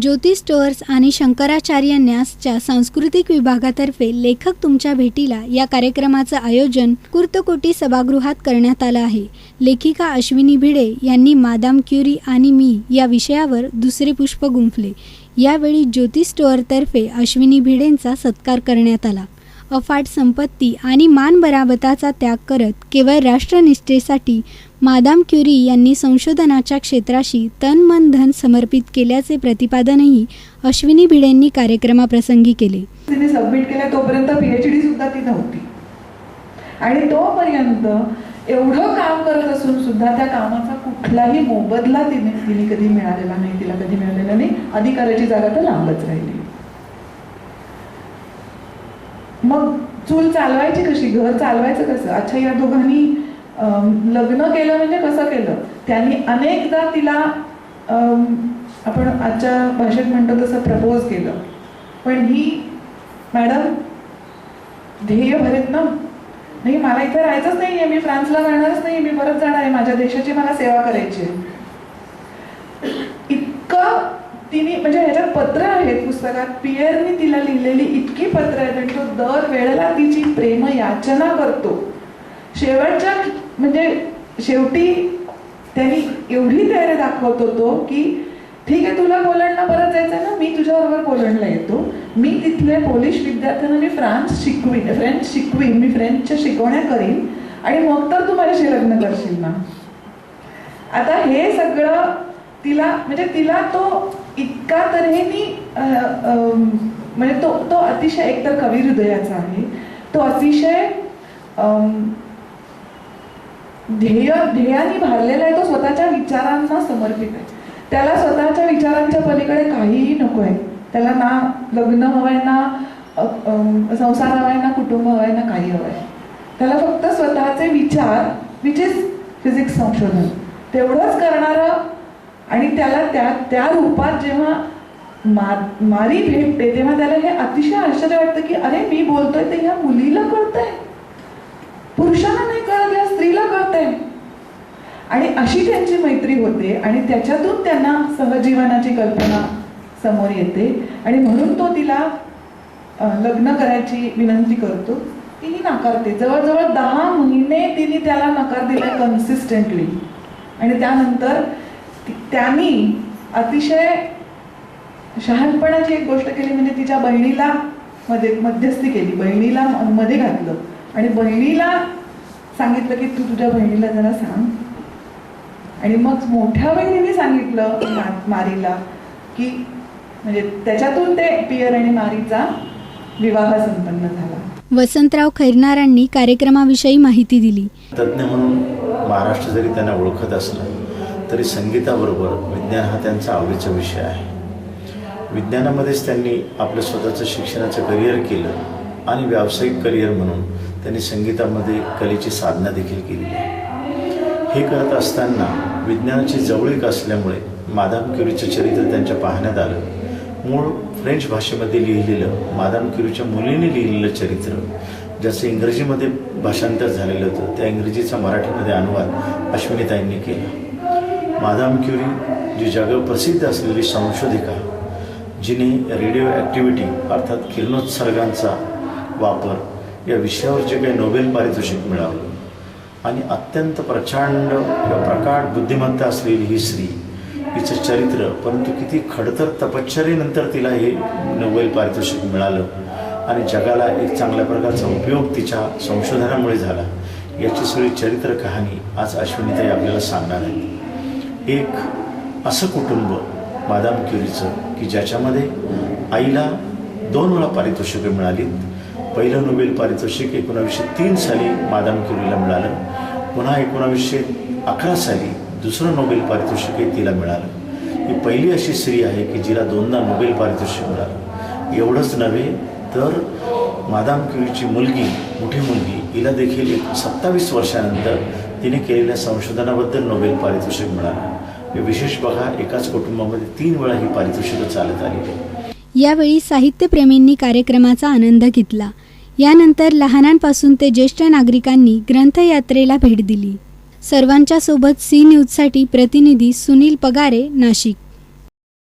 ज्योती stores आणि शंकराचार्य न्यासच्या सांस्कृतिक विभागातर्फे लेखक तुमच्या भेटीला या कार्यक्रमाचं आयोजन कुर्तकोटी सभागृहात करण्यात आलं आहे. लेखिका अश्विनी भिडे यांनी मादाम क्युरी आणि मी या विषयावर दुसरे पुष्प गुंफले. यावेळी ज्योती स्टोअरतर्फे अश्विनी भिडेंचा सत्कार करण्यात आला. अफाट संपत्ती आणि मान बराबताचा त्याग करत केवळ राष्ट्रनिष्ठेसाठी मादाम क्युरी यांनी संशोधनाच्या क्षेत्राशी तन मन धन समर्पित केल्याचे प्रतिपादनही अश्विनी भिडेंनी कार्यक्रमाप्रसंगी केले. तिने सबमिट केलं तोपर्यंत पीएच डी सुद्धा ती नव्हती. आणि तोपर्यंत एवढं काम करत असून सुद्धा त्या कामाचा कुठलाही मोबदला तिने तिने कधी मिळालेला नाही तिला कधी मिळालेला नाही. अधिकाराची जागा तर लांबच राहिली मग चूल चालवायची कशी घर चालवायचं कसं? अच्छा या दोघांनी लग्न केलं म्हणजे कसं केलं? त्यांनी अनेकदा तिला अं, आपण आजच्या भाषेत म्हणतो तसं प्रपोज केलं. पण ही मॅडम ध्येय भरेत ना? नाही मला इथे राहायचंच नाहीये मी फ्रान्सला जाणारच नाही मी परत जाणार आहे माझ्या देशाची मला सेवा करायची आहे. तिने म्हणजे ह्याच्यात पत्र आहेत पुस्तकात पियरनी तिला लिहिलेली इतकी पत्र आहेत आणि तो दर वेळेला तिची प्रेम याचना करतो. शेवटच्या म्हणजे शेवटी त्यांनी एवढी धैर्य दाखवत होतो की ठीक आहे तुला पोलंडला परत जायचं ना? मी तुझ्याबरोबर पोलंडला येतो. मी तिथल्या पोलिश विद्यार्थ्यांना मी फ्रान्स शिकवीन फ्रेंच शिकवीन मी फ्रेंचच्या शिकवण्या करीन आणि मग तर तू माझ्याशी लग्न करशील ना? आता हे सगळं तिला म्हणजे तिला तो इतका तऱ्हेनी म्हणजे तो तो अतिशय एकतर कवी हृदयाचा आहे. तो अतिशय ध्येय ध्येयाने भारलेला आहे. तो स्वतःच्या विचारांना समर्पित आहे. त्याला स्वतःच्या विचारांच्या पलीकडे काहीही नको आहे. त्याला ना लग्न हवंय ना संसार हवाय ना कुटुंब हवंय ना काही हवंय. त्याला फक्त स्वतःचे विचार विच इज फिजिक्स संशोधन. तेवढंच करणारं आणि त्याला त्या त्या रूपात जेव्हा मा मारी भेटते तेव्हा त्याला हे अतिशय आश्चर्य वाटतं की अरे मी बोलतोय ते ह्या मुलीला कळतंय. पुरुषाला नाही कळत या स्त्रीला कळतंय. आणि अशी त्यांची मैत्री होते आणि त्याच्यातून त्यांना सहजीवनाची कल्पना समोर येते. आणि म्हणून तो तिला लग्न करायची विनंती करतो तीही नाकारते जवळजवळ दहा महिने तिने त्याला नकार दिला कन्सिस्टंटली आणि त्यानंतर त्यांनी अतिशय शहाणपणाची एक गोष्ट केली म्हणजे तिच्या बहिणीला मध्ये मध्यस्थी केली. बहिणीला मध्ये घातलं. आणि बहिणीला सांगितलं की तू तुझ्या बहिणीला जरा सांग. आणि मग मोठ्या बहिणीने सांगितलं मारीला की म्हणजे त्याच्यातून ते पियर आणि मारीचा विवाह संपन्न झाला. वसंतराव खैरनारांनी कार्यक्रमाविषयी माहिती दिली. तज्ज्ञ म्हणून महाराष्ट्र जरी त्यांना ओळखत असला तरी संगीताबरोबर विज्ञान हा त्यांचा आवडीचा विषय आहे. विज्ञानामध्येच त्यांनी आपलं स्वतःचं शिक्षणाचं करिअर केलं आणि व्यावसायिक करिअर म्हणून त्यांनी संगीतामध्ये कलेची साधना देखील केली आहे. हे करत असताना विज्ञानाची जवळीक असल्यामुळे मादाम क्युरीचं चरित्र त्यांच्या पाहण्यात आलं. मूळ फ्रेंच भाषेमध्ये लिहिलेलं मादाम क्युरीच्या मुलीने लिहिलेलं चरित्र ज्याचं इंग्रजीमध्ये भाषांतर झालेलं होतं त्या इंग्रजीचा मराठीमध्ये अनुवाद अश्विनीताईंनी केला. मादाम क्युरी जी जगप्रसिद्ध असलेली संशोधिका जिने रेडिओ ॲक्टिव्हिटी अर्थात किरणोत्सर्गांचा वापर या विषयावर जे काही नोबेल पारितोषिक मिळालं. आणि अत्यंत प्रचंड किंवा प्रकाट बुद्धिमत्ता असलेली ही स्त्री हिचं चरित्र परंतु किती खडतर तपश्चरीनंतर तिला हे नोबेल पारितोषिक मिळालं आणि जगाला एक चांगल्या प्रकारचा उपयोग तिच्या संशोधनामुळे झाला याची सगळी चरित्र कहाणी आज अश्विनीताई आपल्याला सांगणार आहे एक असं कुटुंब मादाम क्युरीचं की ज्याच्यामध्ये आईला दोन वेळा पारितोषिकं मिळाली पहिलं नोबेल पारितोषिक एकोणावीसशे तीन साली मादाम क्युरीला मिळालं. पुन्हा एकोणावीसशे अकरा साली दुसरं नोबेल पारितोषिकही तिला मिळालं. ही पहिली अशी स्त्री आहे की जिला दोनदा नोबेल पारितोषिक मिळालं. एवढंच नव्हे तर मादाम क्युरीची मुलगी मोठी मुलगी हिला देखील एक सत्तावीस वर्षानंतर तिने केलेल्या संशोधनाबद्दल नोबेल पारितोषिक मिळालं. विशेष बघा एकाच कुटुंबामध्ये तीन वेळा ही पारितोषिकं चालत आली यावेळी साहित्यप्रेमींनी कार्यक्रमाचा आनंद घेतला. यानंतर लहानांपासून ते ज्येष्ठ नागरिकांनी ग्रंथयात्रेला भेट दिली. सर्वांच्या सोबत सी न्यूजसाठी प्रतिनिधी सुनील पगारे नाशिक.